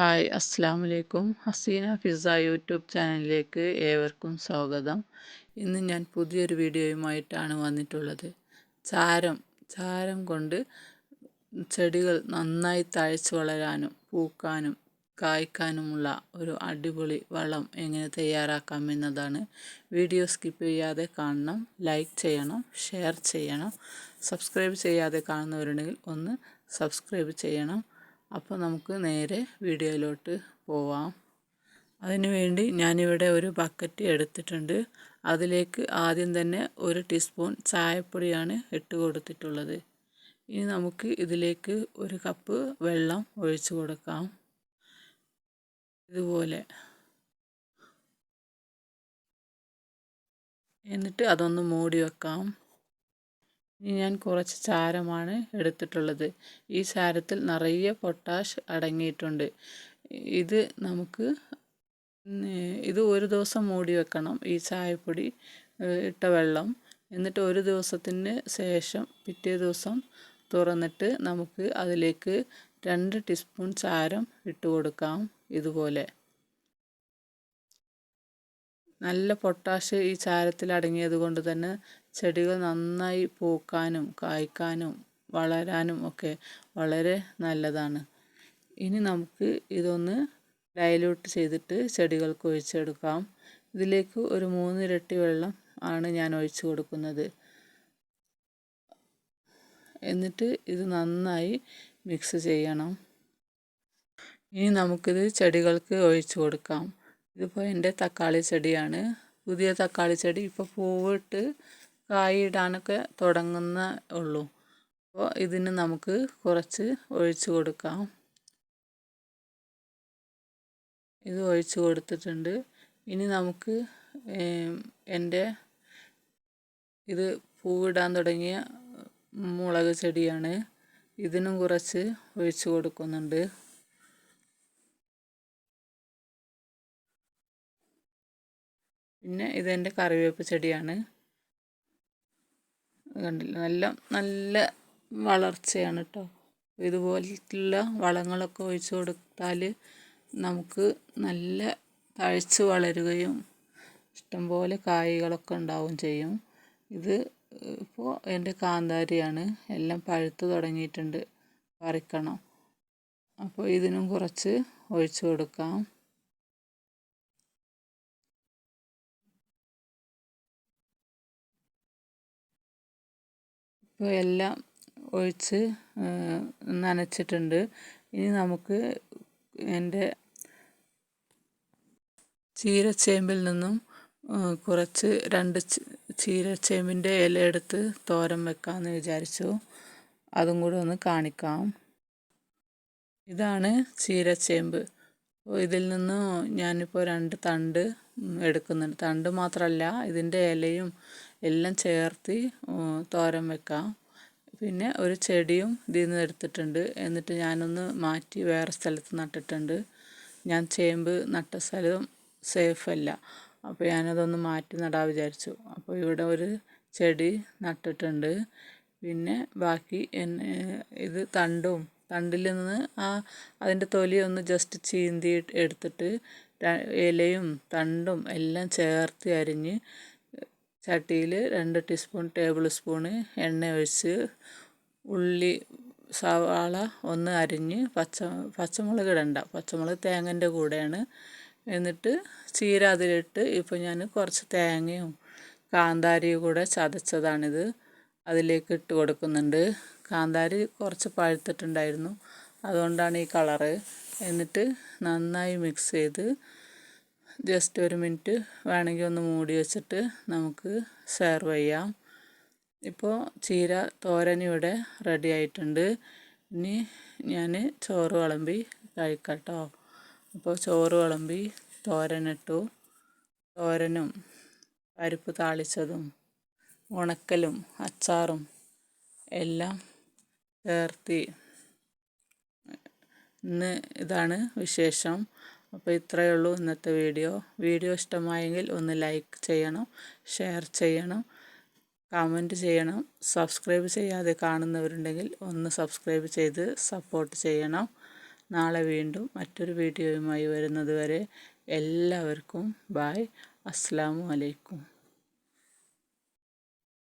Hi അസ്സാം വലൈക്കും Hasina Fiza YouTube ചാനലിലേക്ക് ഏവർക്കും സ്വാഗതം. ഇന്ന് ഞാൻ പുതിയൊരു വീഡിയോയുമായിട്ടാണ് വന്നിട്ടുള്ളത്. ചാരം ചാരം കൊണ്ട് ചെടികൾ നന്നായി തഴച്ച് വളരാനും പൂക്കാനും കായ്ക്കാനുമുള്ള ഒരു അടിപൊളി വളം എങ്ങനെ തയ്യാറാക്കാം എന്നതാണ്. വീഡിയോ സ്കിപ്പ് ചെയ്യാതെ കാണണം ലൈക്ക് ചെയ്യണം ഷെയർ ചെയ്യണം. സബ്സ്ക്രൈബ് ചെയ്യാതെ കാണുന്നവരുണ്ടെങ്കിൽ ഒന്ന് സബ്സ്ക്രൈബ് ചെയ്യണം. അപ്പോൾ നമുക്ക് നേരെ വീഡിയോയിലോട്ട് പോവാം. അതിനു വേണ്ടി ഞാനിവിടെ ഒരു ബക്കറ്റ് എടുത്തിട്ടുണ്ട്. അതിലേക്ക് ആദ്യം തന്നെ ഒരു ടീസ്പൂൺ ചായപ്പൊടിയാണ് ഇട്ട് കൊടുത്തിട്ടുള്ളത്. ഇനി നമുക്ക് ഇതിലേക്ക് ഒരു കപ്പ് വെള്ളം ഒഴിച്ചു കൊടുക്കാം. ഇതുപോലെ. എന്നിട്ട് അതൊന്ന് മൂടി വെക്കാം. ഇനി ഞാൻ കുറച്ച് ചാരമാണ് എടുത്തിട്ടുള്ളത്. ഈ ചാരത്തിൽ നിറയെ പൊട്ടാഷ് അടങ്ങിയിട്ടുണ്ട്. ഇത് നമുക്ക് ഇത് ഒരു ദിവസം മൂടി വെക്കണം ഈ ചായപ്പൊടി ഇട്ട വെള്ളം. എന്നിട്ട് ഒരു ദിവസത്തിന് ശേഷം പിറ്റേ ദിവസം തുറന്നിട്ട് നമുക്ക് അതിലേക്ക് രണ്ട് ടീസ്പൂൺ ചാരം ഇട്ട് കൊടുക്കാം ഇതുപോലെ. നല്ല പൊട്ടാഷ് ഈ ചാരത്തിൽ അടങ്ങിയത് കൊണ്ട് തന്നെ ചെടികൾ നന്നായി പൂക്കാനും കായ്ക്കാനും വളരാനും ഒക്കെ വളരെ നല്ലതാണ്. ഇനി നമുക്ക് ഇതൊന്ന് ഡൈല്യൂട്ട് ചെയ്തിട്ട് ചെടികൾക്ക് ഒഴിച്ചെടുക്കാം. ഇതിലേക്ക് ഒരു മൂന്നിരട്ടി വെള്ളം ആണ് ഞാൻ ഒഴിച്ചു കൊടുക്കുന്നത്. എന്നിട്ട് ഇത് നന്നായി മിക്സ് ചെയ്യണം. ഇനി നമുക്കിത് ചെടികൾക്ക് ഒഴിച്ചു കൊടുക്കാം. ഇതിപ്പോൾ എന്റെ തക്കാളി ചെടിയാണ്. പുതിയ തക്കാളി ചെടി ഇപ്പോൾ പൂവിട്ട് കായിടാനൊക്കെ തുടങ്ങുന്ന ഉള്ളൂ. അപ്പോൾ ഇതിന് നമുക്ക് കുറച്ച് ഒഴിച്ചു കൊടുക്കാം. ഇത് ഒഴിച്ചു കൊടുത്തിട്ടുണ്ട്. ഇനി നമുക്ക് എന്റെ ഇത് പൂവിടാൻ തുടങ്ങിയ മുളക് ചെടിയാണ്. ഇതിനും കുറച്ച് ഒഴിച്ചു കൊടുക്കുന്നുണ്ട്. പിന്നെ ഇതെന്റെ കറിവേപ്പ് ചെടിയാണ്. കണ്ടില്ല. നല്ല നല്ല വളർച്ചയാണ് കേട്ടോ ഇതുപോലുള്ള വളങ്ങളൊക്കെ ഒഴിച്ചു കൊടുത്താൽ നമുക്ക് നല്ല തഴച്ച് വളരുകയും ഇഷ്ടംപോലെ കായ്കളൊക്കെ ഉണ്ടാവും ചെയ്യും. ഇത് ഇപ്പോൾ എന്റെ കാന്താരിയാണ്. എല്ലാം പഴുത്ത് തുടങ്ങിയിട്ടുണ്ട്. പറിക്കണം. അപ്പോൾ ഇതിനും കുറച്ച് ഒഴിച്ചു കൊടുക്കാം. എല്ലാം ഒഴിച്ച് നനച്ചിട്ടുണ്ട്. ഇനി നമുക്ക് എന്റെ ചീരച്ചേമ്പിൽ നിന്നും കുറച്ച് രണ്ട് ചീരച്ചേമ്പിന്റെ ഇല എടുത്ത് തോരൻ വെക്കാമെന്ന് വിചാരിച്ചു. അതും കൂടെ ഒന്ന് കാണിക്കാം. ഇതാണ് ചീരച്ചേമ്പ്. ഇതിൽ നിന്ന് ഞാനിപ്പോൾ രണ്ട് തണ്ട് എടുക്കുന്നുണ്ട്. തണ്ട് മാത്രമല്ല ഇതിന്റെ ഇലയും എല്ലാം ചേർത്ത് തോരൻ വെക്കാം. പിന്നെ ഒരു ചെടിയും ഇതിൽ നിന്ന് എടുത്തിട്ടുണ്ട്. എന്നിട്ട് ഞാനൊന്ന് മാറ്റി വേറെ സ്ഥലത്ത് നട്ടിട്ടുണ്ട്. ഞാൻ ചേമ്പ് നട്ട സ്ഥലം സേഫല്ല അപ്പോൾ ഞാനതൊന്ന് മാറ്റി നടാൻ വിചാരിച്ചു. അപ്പോൾ ഇവിടെ ഒരു ചെടി നട്ടിട്ടുണ്ട്. പിന്നെ ബാക്കി ഇത് തണ്ടും തണ്ടിൽ നിന്ന് ആ അതിന്റെ തൊലി ഒന്ന് ജസ്റ്റ് ചീന്തി എടുത്തിട്ട് ഇലയും തണ്ടും എല്ലാം ചേർത്ത് അരിഞ്ഞ് ചട്ടിയിൽ രണ്ട് ടീസ്പൂൺ ടേബിൾ സ്പൂണ് എണ്ണ ഒഴിച്ച് ഉള്ളി സവാള ഒന്ന് അരിഞ്ഞ് പച്ച പച്ചമുളക് ഇടണ്ട. പച്ചമുളക് തേങ്ങന്റെ കൂടെയാണ്. എന്നിട്ട് ചീര അതിലിട്ട് ഇപ്പോൾ ഞാൻ കുറച്ച് തേങ്ങയും കാന്താരിയും കൂടെ ചതച്ചതാണിത്. അതിലേക്ക് ഇട്ട് കൊടുക്കുന്നുണ്ട്. കാന്താരി കുറച്ച് പഴുത്തിട്ടുണ്ടായിരുന്നു. അതുകൊണ്ടാണ് ഈ കളറ്. എന്നിട്ട് നന്നായി മിക്സ് ചെയ്ത് ജസ്റ്റ് ഒരു മിനിറ്റ് വേണമെങ്കിൽ ഒന്ന് മൂടി വെച്ചിട്ട് നമുക്ക് സെർവ് ചെയ്യാം. ഇപ്പോൾ ചീര തോരൻ ഇവിടെ റെഡി ആയിട്ടുണ്ട്. ഇനി ഞാൻ ചോറ് വിളമ്പി കഴിക്കട്ടോ. അപ്പോൾ ചോറ് വിളമ്പി തോരനിട്ടു തോരനും പരിപ്പ് താളിച്ചതും ഉണക്കലും അച്ചാറും എല്ലാം ചേർത്തി. ഇന്ന് ഇതാണ് വിശേഷം. അപ്പോൾ ഇത്രയേ ഉള്ളൂ ഇന്നത്തെ വീഡിയോ. വീഡിയോ ഇഷ്ടമായെങ്കിൽ ഒന്ന് ലൈക്ക് ചെയ്യണം ഷെയർ ചെയ്യണം കമന്റ് ചെയ്യണം. സബ്സ്ക്രൈബ് ചെയ്യാതെ കാണുന്നവരുണ്ടെങ്കിൽ ഒന്ന് സബ്സ്ക്രൈബ് ചെയ്ത് സപ്പോർട്ട് ചെയ്യണം. നാളെ വീണ്ടും മറ്റൊരു വീഡിയോയുമായി വരുന്നതുവരെ എല്ലാവർക്കും ബായ് അസ്സാം അലൈക്കും.